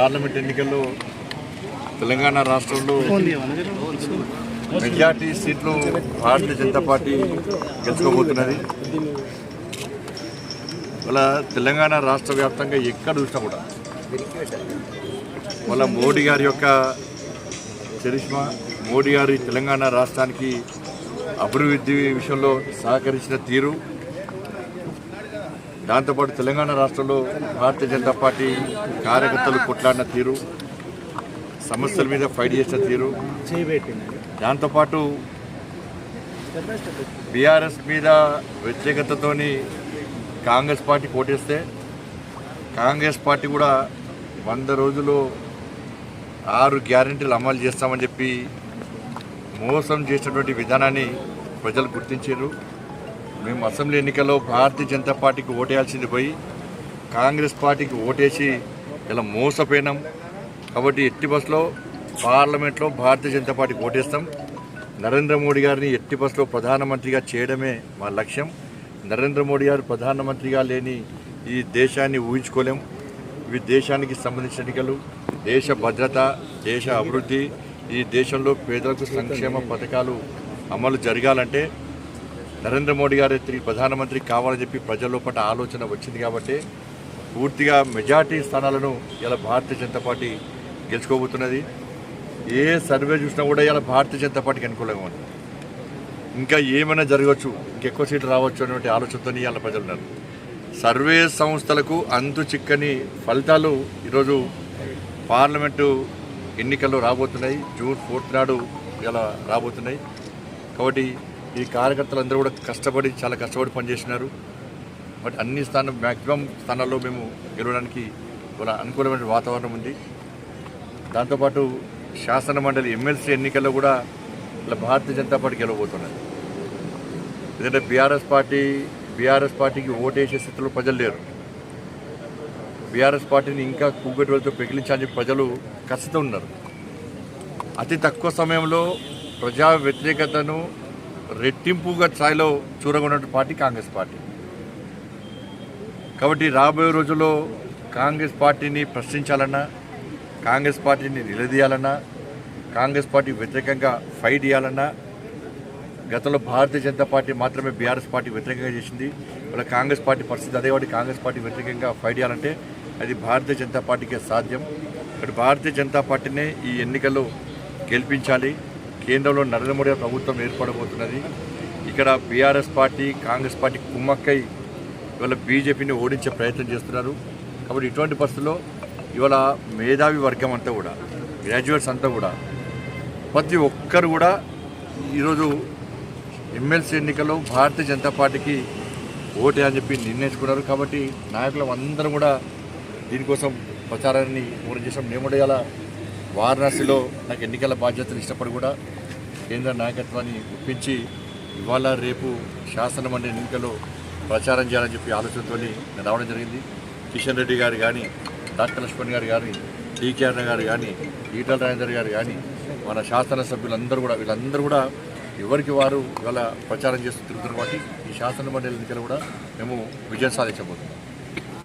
Parliament ఎన్నికల్లో తెలంగాణ రాష్ట్రంలో majority సీట్లు భారతీయ జనతా పార్టీ గెలుచుకోబోతున్నది. వాళ్ళ తెలంగాణ రాష్ట్ర వ్యాప్తంగా ఎక్కడ చూసినా కూడా వాళ్ళ మోడీ గారి యొక్క చరిష్మా మోడీ గారి తెలంగాణ రాష్ట్రానికి అభివృద్ధి విషయంలో సహకరించిన తీరు దాంతోపాటు తెలంగాణ రాష్ట్రంలో భారతీయ జనతా పార్టీ కార్యకర్తలు కొట్లాడిన తీరు సమస్యల మీద ఫైట్ చేసిన తీరు దాంతోపాటు బీఆర్ఎస్ మీద వ్యతిరేకతతోని కాంగ్రెస్ పార్టీ కోటేస్తే కాంగ్రెస్ పార్టీ కూడా వంద రోజులు ఆరు గ్యారెంటీలు అమలు చేస్తామని చెప్పి మోసం చేసినటువంటి విధానాన్ని ప్రజలు గుర్తించారు. మేము అసెంబ్లీ ఎన్నికల్లో భారతీయ జనతా పార్టీకి ఓటేయాల్సింది పోయి కాంగ్రెస్ పార్టీకి ఓటేసి ఇలా మోసపోయినాం. కాబట్టి ఎట్టి బస్సులో పార్లమెంట్లో భారతీయ జనతా పార్టీకి ఓటేస్తాం. నరేంద్ర మోడీ గారిని ఎట్టి బస్సులో ప్రధానమంత్రిగా చేయడమే మా లక్ష్యం. నరేంద్ర మోడీ గారు ప్రధానమంత్రిగా లేని ఈ దేశాన్ని ఊహించుకోలేం. ఇవి దేశానికి సంబంధించిన ఎన్నికలు. దేశ భద్రత దేశ అభివృద్ధి ఈ దేశంలో పేదలకు సంక్షేమ పథకాలు అమలు జరగాలంటే నరేంద్ర మోడీ గారు తిరిగి ప్రధానమంత్రి కావాలని చెప్పి ప్రజల్లో పట్ల ఆలోచన వచ్చింది కాబట్టి పూర్తిగా మెజార్టీ స్థానాలను ఇలా భారతీయ జనతా పార్టీ గెలుచుకోబోతున్నది. ఏ సర్వే చూసినా కూడా ఇలా భారతీయ జనతా పార్టీకి అనుకూలంగా ఉంది. ఇంకా ఏమైనా జరగవచ్చు ఇంకెక్కువ సీట్లు రావచ్చు అనేటువంటి ఆలోచనతో ఇలా ప్రజలు ఉన్నారు. సర్వే సంస్థలకు అంతు చిక్కని ఫలితాలు ఈరోజు పార్లమెంటు ఎన్నికల్లో రాబోతున్నాయి. జూన్ ఫోర్త్ నాడు ఇలా రాబోతున్నాయి. కాబట్టి ఈ కార్యకర్తలందరూ కూడా కష్టపడి చాలా కష్టపడి పనిచేసినారు బట్ అన్ని స్థానం మ్యాక్సిమం స్థానాల్లో మేము గెలవడానికి కూడా అనుకూలమైన వాతావరణం ఉంది. దాంతోపాటు శాసన మండలి ఎమ్మెల్సీ ఎన్నికల్లో కూడా ఇలా భారతీయ జనతా పార్టీ గెలవబోతున్నారు. ఎందుకంటే బీఆర్ఎస్ పార్టీ బీఆర్ఎస్ పార్టీకి ఓటేసే స్థితిలో ప్రజలు లేరు. బీఆర్ఎస్ పార్టీని ఇంకా కూగటి పెగిలించాలని ప్రజలు ఖచ్చితంగా ఉన్నారు. అతి తక్కువ సమయంలో ప్రజా వ్యతిరేకతను రెట్టింపుగా స్థాయిలో చూరగొన్న పార్టీ కాంగ్రెస్ పార్టీ. కాబట్టి రాబోయే రోజుల్లో కాంగ్రెస్ పార్టీని ప్రశ్నించాలన్నా కాంగ్రెస్ పార్టీని నిలదీయాలన్నా కాంగ్రెస్ పార్టీ వ్యతిరేకంగా ఫైట్ చేయాలన్నా గతంలో భారతీయ జనతా పార్టీ మాత్రమే బీఆర్ఎస్ పార్టీ వ్యతిరేకంగా చేసింది ఇవాళ కాంగ్రెస్ పార్టీ పరిస్థితి అదే కాబట్టి కాంగ్రెస్ పార్టీ వ్యతిరేకంగా ఫైట్ చేయాలంటే అది భారతీయ జనతా పార్టీకే సాధ్యం. ఇక్కడ భారతీయ జనతా పార్టీనే ఈ ఎన్నికల్లో గెలిపించాలి. కేంద్రంలో నరేంద్ర మోడీ ప్రభుత్వం ఏర్పడబోతున్నది. ఇక్కడ బీఆర్ఎస్ పార్టీ కాంగ్రెస్ పార్టీ కుమ్మక్కై ఇవాళ బీజేపీని ఓడించే ప్రయత్నం చేస్తున్నారు. కాబట్టి ఇటువంటి పరిస్థితుల్లో ఇవాళ మేధావి వర్గం అంతా కూడా గ్రాడ్యుయేట్స్ అంతా కూడా ప్రతి ఒక్కరు కూడా ఈరోజు ఎమ్మెల్సీ ఎన్నికల్లో భారతీయ జనతా పార్టీకి ఓటే అని చెప్పి నిర్ణయించుకున్నారు. కాబట్టి నాయకులు అందరం కూడా దీనికోసం ప్రచారాన్ని పూర్తి చేసాం మేము కూడా ఇలా వారణాసిలో నాకు ఎన్నికల బాధ్యతలు ఇష్టపడి కూడా కేంద్ర నాయకత్వాన్ని ఒప్పించి ఇవాళ రేపు శాసనమండలి ఎన్నికల్లో ప్రచారం చేయాలని చెప్పి ఆలోచనతో నేను రావడం జరిగింది. కిషన్ రెడ్డి గారు కానీ డాక్టర్ లక్ష్మణ్ గారు కానీ టీకే అన్న గారు కానీ ఈటల రాజేందర్ గారు కానీ మన శాసనసభ్యులందరూ కూడా వీళ్ళందరూ కూడా ఎవరికి వారు ఇవాళ ప్రచారం చేస్తూ తిరుగుతున్నారు కాబట్టి ఈ శాసనమండలి ఎన్నికలు కూడా మేము విజయం సాధించబోతున్నాం.